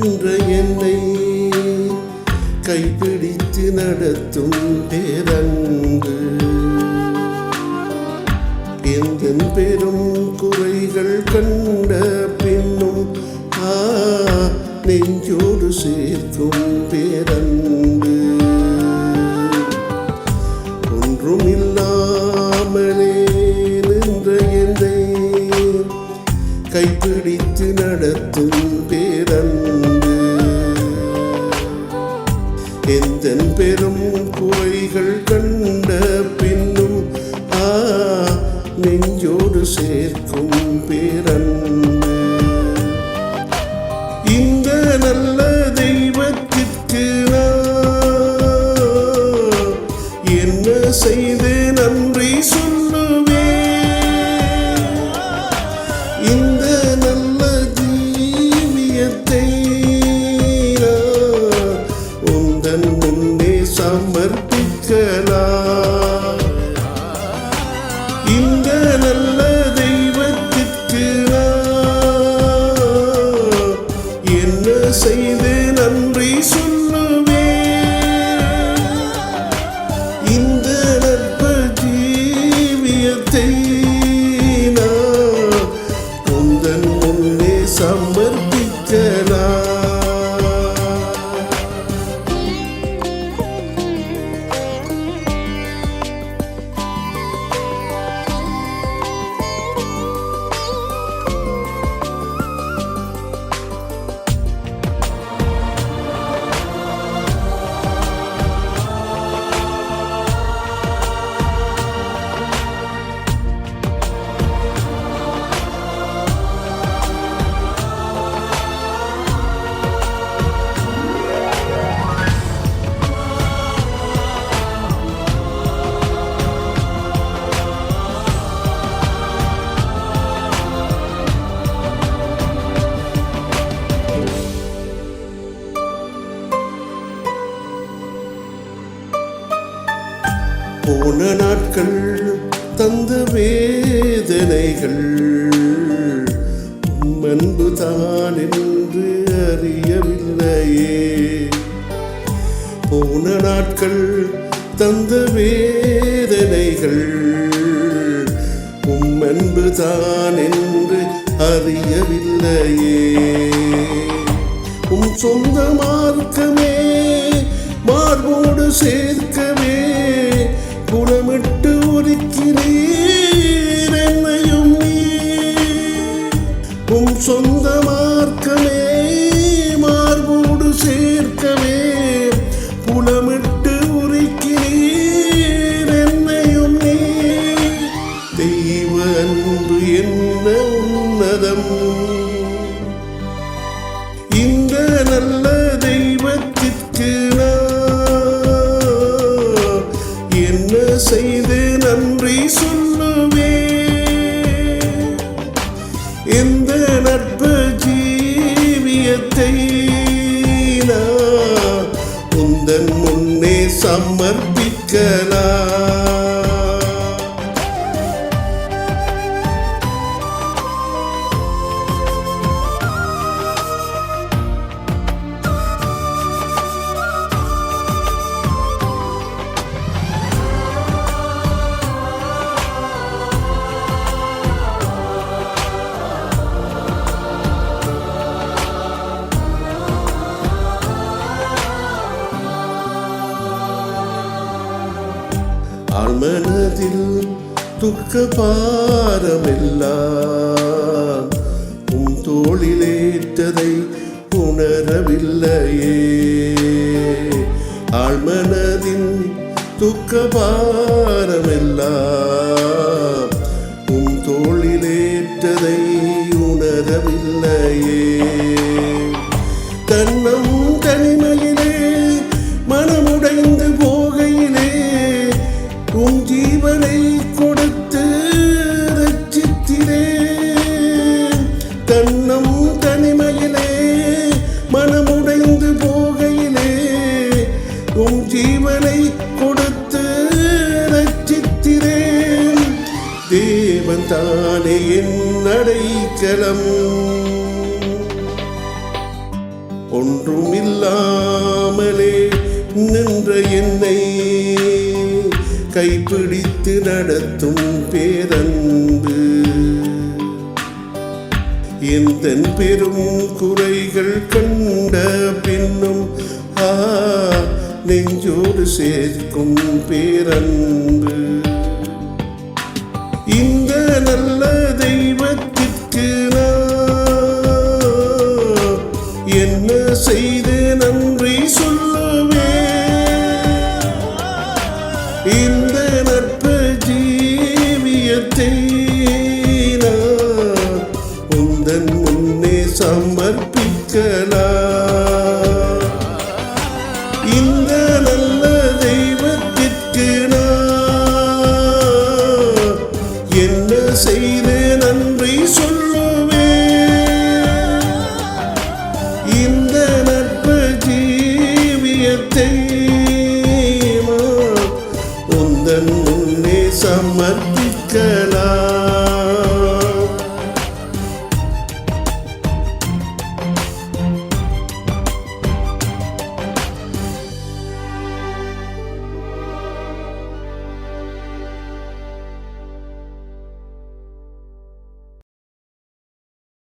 நின்ற என்னை கைப்பிடித்து நடத்தும் பேரன்பு. எந்த பெரும் குறைகள் கண்ட பின்னும் ஆ நெஞ்சோடு சேர்க்கும் பேரன்பு. ஒன்றும் இல்லாமலே நின்ற என்னை கைப்பிடித்து நடத்தும் பேரன்பு. எந்த பெரும் குறைகள் கண்ட பின்னும் ஆ நெஞ்சோடு சேர்க்கும் பேரன். போன நாட்கள் தந்த வேதனைகள். அன்பு தான் என்று அறியவில்லையே. போன நாட்கள் தந்த வேதனைகள். உம் அன்பு தான் என்று அறியவில்லையே. உம் சொந்த மார்க்கமே மார்போடு சேர்க்கவே குணமிட்டு உரிக்கிறீர் என்னையும் நீ. உம் சொந்த மார்க்கமே மார்போடு சேர்க்கவே. புலமிட்டு உரிக்கிறீர் என்னையும் நீ. தெய்வ அன்பு என்ன உன்னதம். இந்த நல்ல துக்க பாரமெல்லாம் உம் தோளிலேற்றதை உணரவில்லையே. ஆழ்மனதின் துக்க பாரமெல்லாம் ஜீவனை கொடுத்து ரட்சித்திரே தன்னம் தனிமையிலே மனமுடைந்து போகையிலே உம் ஜீவனை கொடுத்து ரட்சித்திரேன் தேவன் தானே என் அடைக்கலம். ஒன்றுமில்லாமலே நின்ற என்னை கைப்பிடித்து நடத்தும் பேரன்பு. எந்த பெரும் குறைகள் கண்ட பின்னும் ஆ நெஞ்சோடு சேர்க்கும் பேரன்பு. இந்த நல்ல தெய்வத்திற்கு நான் என்ன செய்து